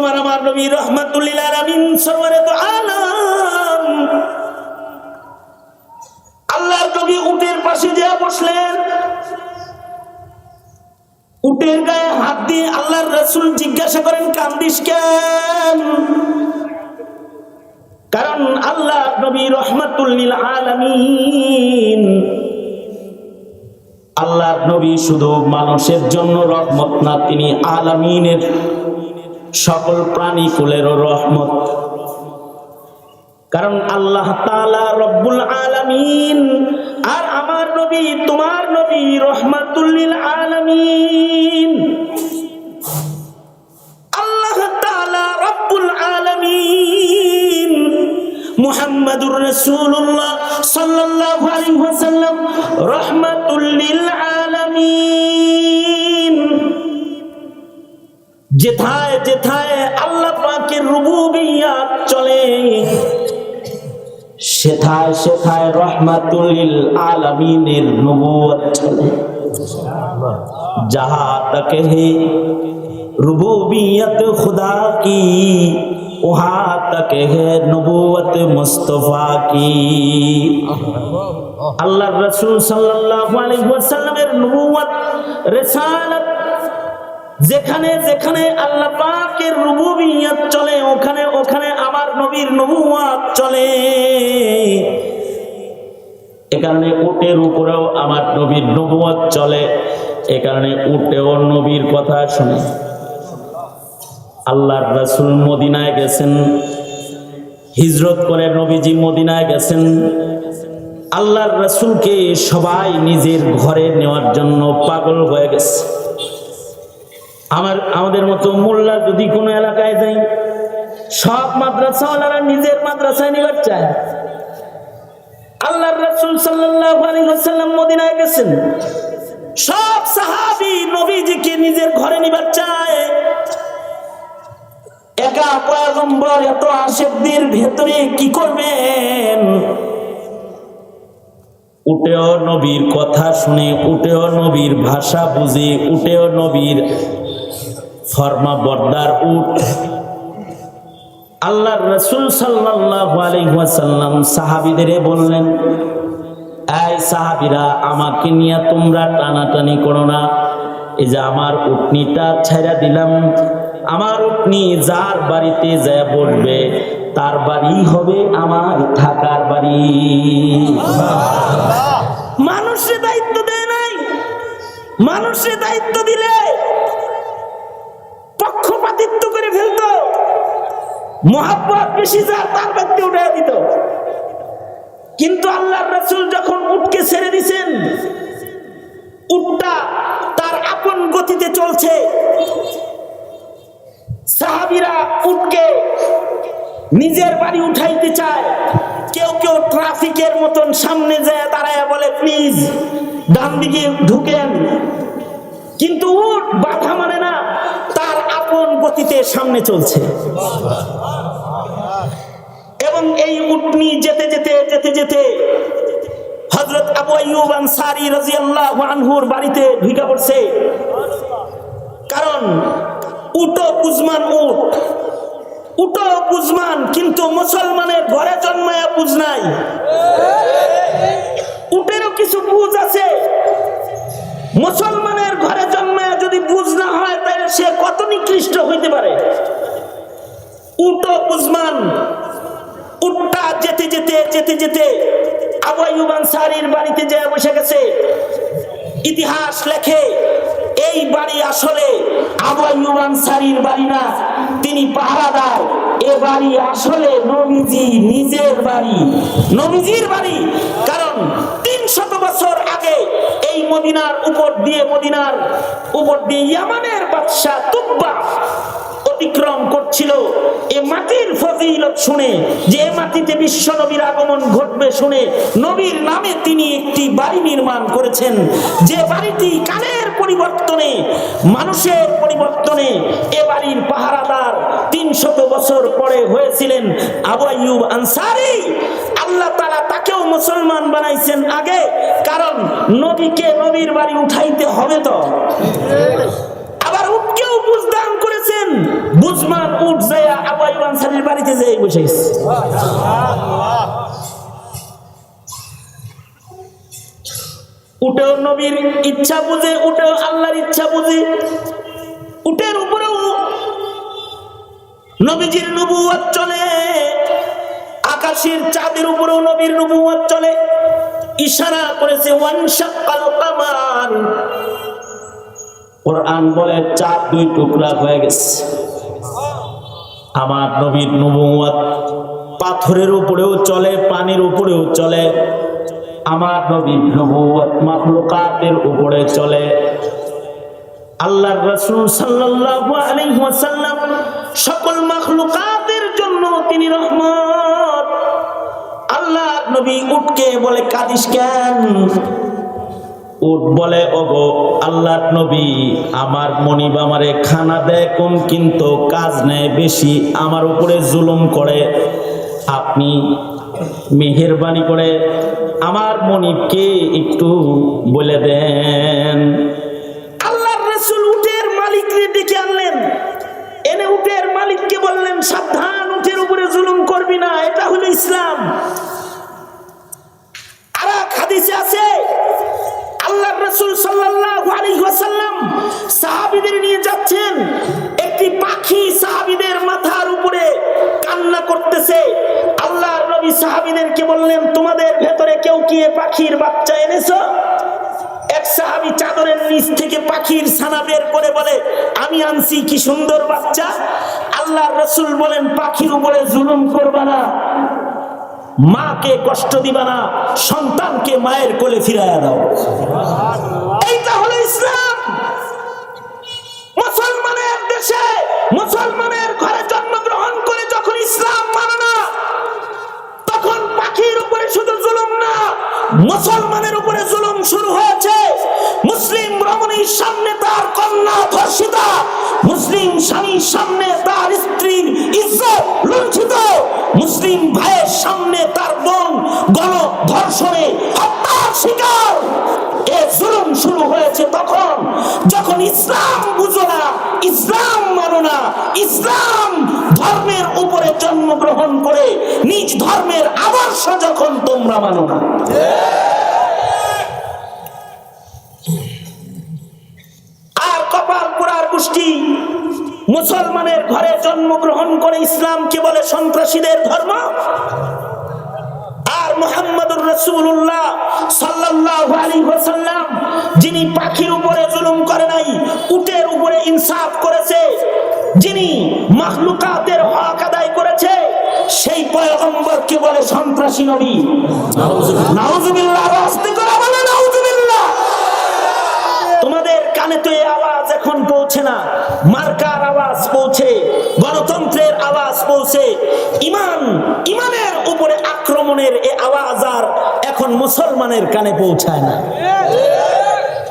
তোমার আমার নবী রহমাতুল্লিল আলামিন সরওয়ারে তো আলম। আল্লাহর নবী উটের পাশে যা বসলেন। উটের গায়ে হাত দিয়ে আল্লাহর রসুল জিজ্ঞাসা করেন, কান্দিস কেন? কারণ আল্লাহ নবী রহমাতুল্লিল আলামিন আল্লাহর নবী শুধু মানুষের জন্য রহমত না, তিনি আলামিনের সকল প্রাণী কুলেরও রহমত। কারণ আল্লাহ তাআলা রব্বুল আলামিন আর আমার নবী, তোমার নবী রহমাতুল্লিল আলামিন। আল্লাহ তাআলা রব্বুল আলামিন মুহাম্মাদুর রাসূলুল্লাহ সাল্লাল্লাহু আলাইহি ওয়াসাল্লাম রাহমাতুল আলামিন। যেথায় যেথায় আল্লাহ পাকের রুবুবিয়াত চলে, সেথায় সেথায় রহমাতুল আলামিনের নবুয়ত চলে। যাহা তাকে হে রুবুবিয়াত খুদা কি ওহা তাকে হে নবুয়ত মুস্তফা কি। আল্লাহ রসুল সাল্লাল্লাহু আলাইহি ওয়াসাল্লামের নবুয়ত রিসালাত যেখানে যেখানে আল্লাহ পাকের রুবুবিয়ত চলে, ওখানে ওখানে আমার নবীর নবুয়ত চলে। এ কারণে উটের উপরেও আমার নবীর নবুয়ত চলে, এ কারণে উটেও নবীর কথা শুনে। আল্লাহর রাসূল মদিনায় গেছেন, হিজরত করে নবীজি মদিনায় গেছেন। আল্লাহর রাসূলকে সবাই নিজের ঘরে নেওয়ার জন্য পাগল হয়ে গেছে। আমার, আমাদের মতো মোল্লা যদি কোনো এলাকায় যাই সব মাদ্রাসাওয়ালারা নিজের মাদ্রাসায় নিবার চায়। আল্লাহ রাসূল ওয়াসাল্লাম মদিনায় গেছেন। সব সাহাবী নবীজিকে নিজের ঘরে নিবার চায়। একা পয়গম্বর এত আশেকদের ভেতরে কি করবেন? উটেও নবীর কথা শুনে উটেও নবীর ভাষা বুঝে উটেও নবীর ফরমা, বর্দার উঠ আল্লাহর রসুল সাল্লাল্লাহু আলাইহি ওয়াসাল্লাম সাহাবীদের বললেন, এই সাহাবীরা, আমাকে নিয়ে তোমরা টানাটানি করো না। এই যে আমার উটনিটা ছেড়ে দিলাম। আমার উটনি যার বাড়িতে যায় বলবে তার বাড়ি হবে আমার থাকার বাড়ি। মানুষের দায়িত্ব দেয় নাই। মানুষের দায়িত্ব দিলে ফেলতো। বেশি যার তার ব্যক্তি উঠে দিত। কিন্তু আল্লাহর রাসূল যখন উটকে ছেড়ে দিছেন, উটটা তার আপন গতিতে চলছে। সাহাবীরা উটকে নিজের বাড়ি উঠাইতে চায়। কেউ কেউ ট্রাফিকের মতন সামনে যায়, দাঁড়ায় বলে, প্লিজ, ডান দিকে ঢুকেন। কিন্তু উট বাধা মানে না। আপন গতিতে সামনে চলছে? এবং এই উটনি যেতে যেতে যেতে যেতে হযরত আবু আইয়ুব আনসারী রাদিয়াল্লাহু আনহুর বাড়িতে ঢুকে পড়ছে। কারণ উটো বুজমান উট। উটো বুজমান কিন্তু মুসলমানের ঘরে জন্মায়া বুঝ নাই। উটেরও কিছু বুঝ আছে। মুসলমানের ঘরে জন্মায় যদি বুঝ নিকৃষ্ট হইতে পারে? উটো বুজমান উটটা যেতে যেতে যেতে যেতে। তিনি এ বাড়ি আসলে নিজের বাড়ি। নবীজির বাড়ি, কারণ তিন শত বছর আগে এই মদিনার উপর দিয়ে, মদিনার উপর দিয়ে ইয়ামানের বাদশাহ ফজিলত শুনে, যে মাটিতে বিশ্ব নবীর আগমন ঘটবে শুনে, নবীর নামে তিনি একটি বাড়ি নির্মাণ করেছেন। যে বাড়িটি কালের পরিবর্তনে, মানুষের পরিবর্তনে, এ বাড়ির পাহারাদার তিনশত বছর পরে হয়েছিলেন আবু আনসারি। আল্লাহ তালা তাকেও মুসলমান বানাইছেন আগে, কারণ নবীকে নবীর বাড়ি উঠাইতে হবে তো। আবার উটকেও বুঝদান করেছেন। বুঝমান উঠ বাড়িতে যেয়ে বসে উটেও নবীর ইচ্ছা বুঝে উটেও আল্লাহর ইচ্ছা বুঝে। উটের উপরেও নবীজির নবুয়ত চলে। আকাশের চাঁদের উপরেও নবীর নবুয়ত চলে। ইশারা করেছে, ওয়ানশাক্কাল কামার। কোরআন বলে, চাঁদ দুই টুকরা হয়ে গেছে। আমার নবীর নবুয়ত পাথরের উপরেও চলে, পানির উপরেও চলে। আমার নবীর নবুয়ত মাখলুকাতের উপরে চলে। আল্লাহর রাসূল সাল্লাল্লাহু আলাইহি ওয়াসাল্লাম সকল মাখলুকাতের জন্য তিনি রহমত। আল্লাহ নবী উঠকে বলে, কাদিস কেন? উঠ বলে, ওগো আল্লাহর নবী, আমার মনিব আমারে খানা দেয় কম, কিন্তু কাজ নেয় বেশি, আমার উপরে জুলুম করে। আপনি মেহেরবানি করে আমার মনিবকে একটু বলে দেন। আল্লাহর রাসূল উটের মালিককে ডেকে আনলেন। এনে উটের মালিককে বললেন, সাবধান, উটের উপরে জুলুম করবি না, এটা হলো ইসলাম। সাহাবীদেরকে বললেন, তোমাদের ভেতরে কেউ কি পাখির বাচ্চা এনেছো? এক সাহাবী চাদরের নিচ থেকে পাখির ছানা বের করে বলে, আমি আনছি, কি সুন্দর বাচ্চা। আল্লাহর রসুল বলেন, পাখির উপরে জুলুম করবা না। মাকে কষ্ট দিবা না, সন্তানকে মায়ের কোলে ফিরাইয়া দাও। এইটা হলো ইসলাম। মুসলমানের দেশে মুসলমানের ঘরে জন্মগ্রহণ করে যখন ইসলাম মানে না তখন পাখির উপরে শুধু জুলুম না, মুসলমানের উপরে জুলুম শুরু হয়েছে। মুসলিম রমণীর সামনে তার কন্যা ধর্ষিতা, মুসলিম স্বামীর সামনে তার স্ত্রীর ইজ্জত লুণ্ঠিত, মুসলিম ভাইয়ের সামনে তার বোন গণ ধর্ষণে হত্যার শিকার। এ জুলুম শুরু হয়েছে তখন, যখন ইসলাম বুঝো না, ইসলাম মানো না, ইসলাম জন্মগ্রহণ করে নিজ ধর্মের আদর্শ যখন তোমরা মানো না। আর কপাল পুরার গোষ্ঠী মুসলমানের ঘরে জন্মগ্রহণ করে ইসলামকে বলে সন্ত্রাসীদের ধর্ম। আর মোহাম্মদুর রসুল্লাহ সাল্লাল্লাহু আলাইহি ওয়াসাল্লাম, যিনি পাখির উপরে জুলুম করে নাই, উটের উপরে ইনসাফ করেছে, যিনি মাখলুকাতের বলে সন্ত্রাসী নবী। তোমাদের কানে তো এই আওয়াজ এখন পৌঁছে না। মার্কার আওয়াজ পৌঁছে, গণতন্ত্রের আওয়াজ পৌঁছে। ইমান, ইমানের উপরে আক্রমণের এ আওয়াজ আর এখন মুসলমানের কানে পৌঁছায় না।